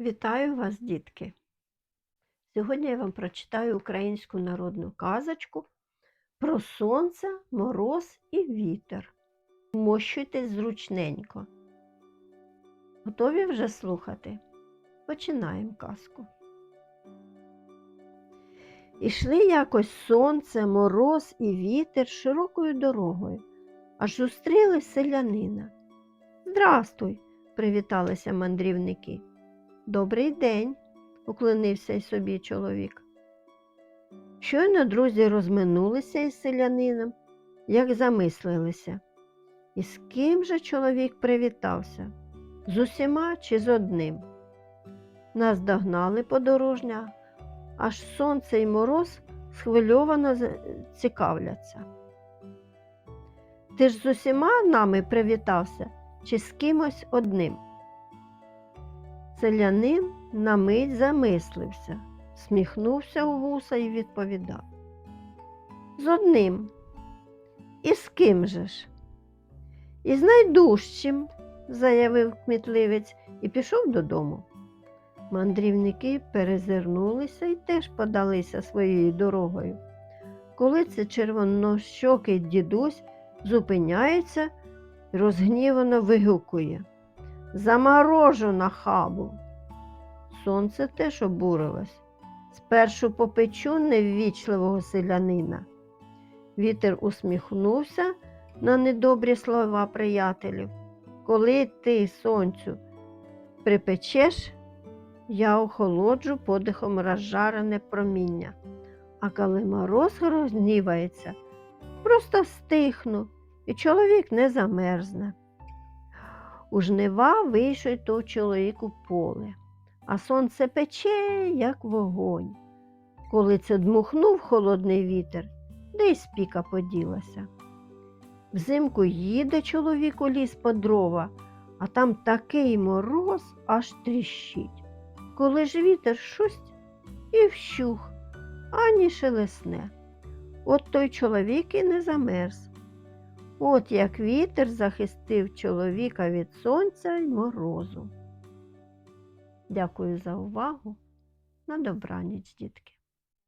Вітаю вас, дітки! Сьогодні я вам прочитаю українську народну казочку про сонце, мороз і вітер. Вмощуйтесь зручненько. Готові вже слухати? Починаємо казку. Ішли якось сонце, мороз і вітер широкою дорогою, аж зустріли селянина. Здрастуй, привіталися мандрівники. Добрий день, уклонився й собі чоловік. Щойно друзі розминулися із селянином, як замислилися. І з ким же чоловік привітався? З усіма чи з одним? Нас догнали подорожня, аж сонце й мороз схвильовано цікавляться. Ти ж з усіма нами привітався чи з кимось одним? Селянин на мить замислився, сміхнувся у вуса і відповідав. З одним. І з ким же ж? Із найдужчим, заявив кмітливець і пішов додому. Мандрівники перезирнулися і теж подалися своєю дорогою. Коли це червонощокий дідусь зупиняється розгнівано вигукує. Заморожу на хабу. Сонце теж обурилось. Спершу попечу неввічливого селянина. Вітер усміхнувся на недобрі слова приятелів. Коли ти, сонцю, припечеш, я охолоджу подихом розжарене проміння. А коли мороз розгнівається, просто стихну, і чоловік не замерзне. У жнива вийшов той чоловік у поле, а сонце пече, як вогонь. Коли це дмухнув холодний вітер, де й спіка поділася. Взимку їде чоловік у ліс по дрова, а там такий мороз аж тріщить. Коли ж вітер шусть і вщух, ані шелесне. От той чоловік і не замерз. От як вітер захистив чоловіка від сонця й морозу. Дякую за увагу. На добраніч, дітки.